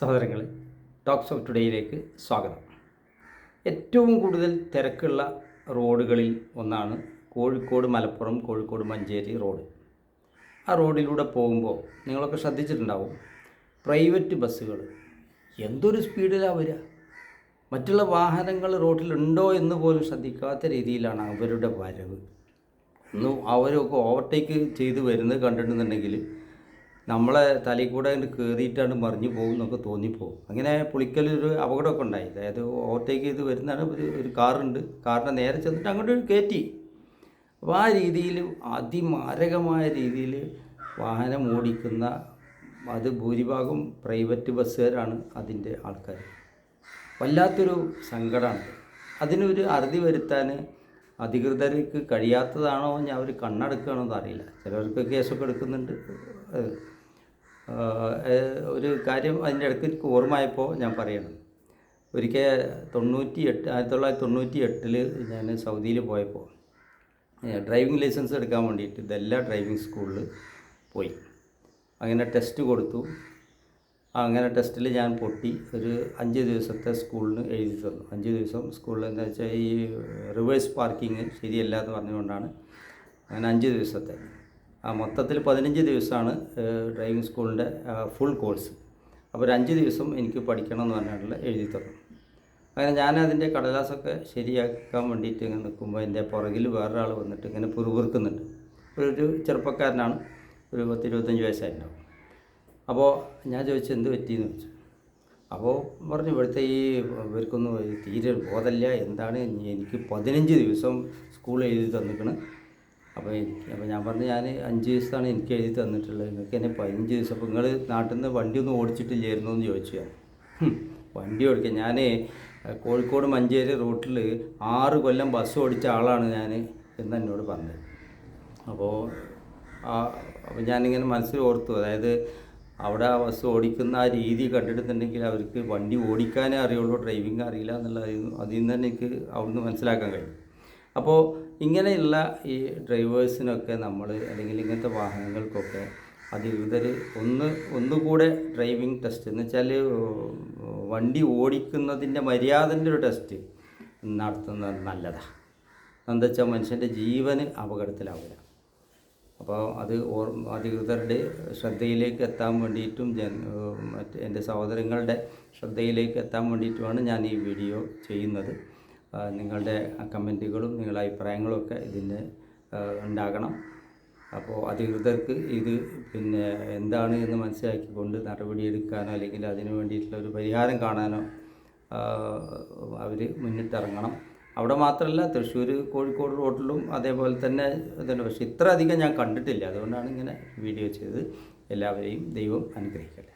സഹോദരങ്ങളെ talks of ടുഡേയിലേക്ക് സ്വാഗതം. ഏറ്റവും കൂടുതൽ തിരക്കുള്ള റോഡുകളിൽ ഒന്നാണ് കോഴിക്കോട് മലപ്പുറം കോഴിക്കോട് മഞ്ചേരി റോഡ്. ആ റോഡിലൂടെ പോകുമ്പോൾ നിങ്ങളൊക്കെ ശ്രദ്ധിച്ചിട്ടുണ്ടാവും പ്രൈവറ്റ് ബസ്സുകൾ എന്തൊരു സ്പീഡിലാണ് വരിക? മറ്റുള്ള വാഹനങ്ങൾ റോഡിലുണ്ടോ എന്ന് പോലും ശ്രദ്ധിക്കാത്ത രീതിയിലാണ് അവരുടെ വരവ്. ഒന്ന് അവരൊക്കെ ഓവർടേക്ക് ചെയ്ത് വരുന്നത് കണ്ടിട്ടുണ്ടെങ്കിൽ നമ്മളെ തലയിൽ കൂടെ കയറിയിട്ടാണ് മറിഞ്ഞു പോകും എന്നൊക്കെ തോന്നിപ്പോകും അങ്ങനെ പുളിക്കലൊരു അപകടമൊക്കെ ഉണ്ടായി. അതായത് ഓവർടേക്ക് ചെയ്ത് വരുന്നതാണ് ഒരു ഒരു കാറുണ്ട്. കാറിന്റെ നേരെ ചെന്നിട്ട് അങ്ങോട്ട് കയറ്റി. അപ്പോൾ ആ രീതിയിൽ അതിമാരകമായ രീതിയിൽ വാഹനം ഓടിക്കുന്ന അത് ഭൂരിഭാഗം പ്രൈവറ്റ് ബസ്സുകാരാണ് അതിന്റെ ആൾക്കാർ. വല്ലാത്തൊരു സങ്കടമാണ് അതിനൊരു അറുതി വരുത്താൻ അധികൃതർക്ക് കഴിയാത്തതാണോ ഞാൻ അവർ കണ്ണടക്കുകയാണോ എന്നറിയില്ല. ചിലർക്ക് കേസൊക്കെ എടുക്കുന്നുണ്ട്. ഒരു കാര്യം അതിന്റെ ഇടയ്ക്ക് എനിക്ക് ഓർമ്മയായപ്പോൾ ഞാൻ പറയണം. ഒരിക്കൽ തൊണ്ണൂറ്റി എട്ട് ആയിരത്തി തൊള്ളായിരത്തി തൊണ്ണൂറ്റി എട്ടിൽ ഞാൻ സൗദിയിൽ പോയപ്പോൾ ഡ്രൈവിംഗ് ലൈസൻസ് എടുക്കാൻ വേണ്ടിയിട്ട് ഇതെല്ലാ ഡ്രൈവിംഗ് സ്കൂളിൽ പോയി. അങ്ങനെ ടെസ്റ്റ് കൊടുത്തു. അങ്ങനെ ടെസ്റ്റിൽ ഞാൻ പൊട്ടി. ഒരു അഞ്ച് ദിവസത്തെ സ്കൂളിന് എഴുതി തന്നു. അഞ്ച് ദിവസം സ്കൂളിൽ എന്താ വെച്ചാൽ ഈ റിവേഴ്സ് പാർക്കിങ് ശരിയല്ല എന്ന് പറഞ്ഞുകൊണ്ടാണ് അങ്ങനെ അഞ്ച് ദിവസത്തെ മൊത്തത്തിൽ പതിനഞ്ച് ദിവസമാണ് ഡ്രൈവിംഗ് സ്കൂളിന്റെ ഫുൾ കോഴ്സ് അപ്പോൾ ഒരു അഞ്ച് ദിവസം എനിക്ക് പഠിക്കണം എന്ന് പറഞ്ഞിട്ടുള്ള എഴുതി തന്നു അങ്ങനെ ഞാൻ അതിന്റെ കടലാസൊക്കെ ശരിയാക്കാൻ വേണ്ടിയിട്ട് ഇങ്ങനെ നിൽക്കുമ്പോൾ എന്റെ പുറകിൽ വേറൊരാൾ വന്നിട്ട് ഇങ്ങനെ പുറകുറുക്കുന്നുണ്ട്. ഒരു ചെറുപ്പക്കാരനാണ് ഒരു പത്ത് ഇരുപത്തഞ്ച് വയസ്സായിട്ടുണ്ടാവും. അപ്പോൾ ഞാൻ ചോദിച്ചു എന്ത് പറ്റിയെന്ന് ചോദിച്ചു? അപ്പോൾ പറഞ്ഞു ഇവിടുത്തെ ഈ ഇവർക്കൊന്നും തീരെ ബോധമില്ല. എന്താണ് എനിക്ക് പതിനഞ്ച് ദിവസം സ്കൂൾ എഴുതി തന്നിക്കണ്? അപ്പോൾ എനിക്ക് അപ്പോൾ ഞാൻ പറഞ്ഞു ഞാൻ അഞ്ച് ദിവസമാണ് എനിക്ക് എഴുതി തന്നിട്ടുള്ളത്. നിങ്ങൾക്ക് എന്നെ പതിനഞ്ച് ദിവസം. അപ്പോൾ നിങ്ങൾ നാട്ടിൽ നിന്ന് വണ്ടി ഒന്നും ഓടിച്ചിട്ടില്ലായിരുന്നു എന്ന് ചോദിച്ചു ഞാൻ. വണ്ടി ഓടിക്കുക ഞാൻ കോഴിക്കോട് മഞ്ചേരി റൂട്ടിൽ ആറ് കൊല്ലം ബസ് ഓടിച്ച ആളാണ് ഞാൻ എന്ന് എന്നോട് പറഞ്ഞത്. അപ്പോൾ അപ്പോൾ ഞാനിങ്ങനെ മനസ്സിൽ ഓർത്തു. അതായത് അവിടെ ആ ബസ് ഓടിക്കുന്ന ആ രീതി കണ്ടിട്ടുണ്ടെങ്കിൽ അവർക്ക് വണ്ടി ഓടിക്കാനേ അറിയുള്ളൂ ഡ്രൈവിംഗ് അറിയില്ല എന്നുള്ള അതിൽ നിന്ന് തന്നെ എനിക്ക് അവിടുന്ന് മനസ്സിലാക്കാൻ കഴിയും. അപ്പോൾ ഇങ്ങനെയുള്ള ഈ ഡ്രൈവേഴ്സിനൊക്കെ നമ്മൾ അല്ലെങ്കിൽ ഇങ്ങനത്തെ വാഹനങ്ങൾക്കൊക്കെ അധികൃതർ ഒന്ന് ഒന്നുകൂടെ ഡ്രൈവിംഗ് ടെസ്റ്റ്. എന്ന് വെച്ചാൽ വണ്ടി ഓടിക്കുന്നതിന്റെ മര്യാദന്റെ ഒരു ടെസ്റ്റ് നടത്തുന്നത് നല്ലതാണ് എന്താ വെച്ചാൽ മനുഷ്യന്റെ ജീവന് അപകടത്തിലാവില്ല. അപ്പോൾ അത് ഓർ അധികൃതരുടെ ശ്രദ്ധയിലേക്ക് എത്താൻ വേണ്ടിയിട്ടും ജൻ മറ്റ് എന്റെ സഹോദരങ്ങളുടെ ശ്രദ്ധയിലേക്ക് എത്താൻ വേണ്ടിയിട്ടുമാണ് ഞാൻ ഈ വീഡിയോ ചെയ്യുന്നത്. നിങ്ങളുടെ കമന്റുകളും നിങ്ങളുടെ അഭിപ്രായങ്ങളും ഒക്കെ ഇതിന് ഉണ്ടാകണം. അപ്പോൾ അധികൃതർക്ക് ഇത് പിന്നെ എന്താണ് എന്ന് മനസ്സിലാക്കിക്കൊണ്ട് നടപടിയെടുക്കാനോ അല്ലെങ്കിൽ അതിന് വേണ്ടിയിട്ടുള്ള ഒരു പരിഹാരം കാണാനോ അവർ മുന്നിട്ടിറങ്ങണം. അവിടെ മാത്രമല്ല തൃശ്ശൂർ കോഴിക്കോട് റോഡിലും അതേപോലെ തന്നെ ഇതുണ്ട്. പക്ഷേ ഇത്ര അധികം ഞാൻ കണ്ടിട്ടില്ല. അതുകൊണ്ടാണ് ഇങ്ങനെ വീഡിയോ ചെയ്തത്. എല്ലാവരെയും ദൈവം അനുഗ്രഹിക്കട്ടെ.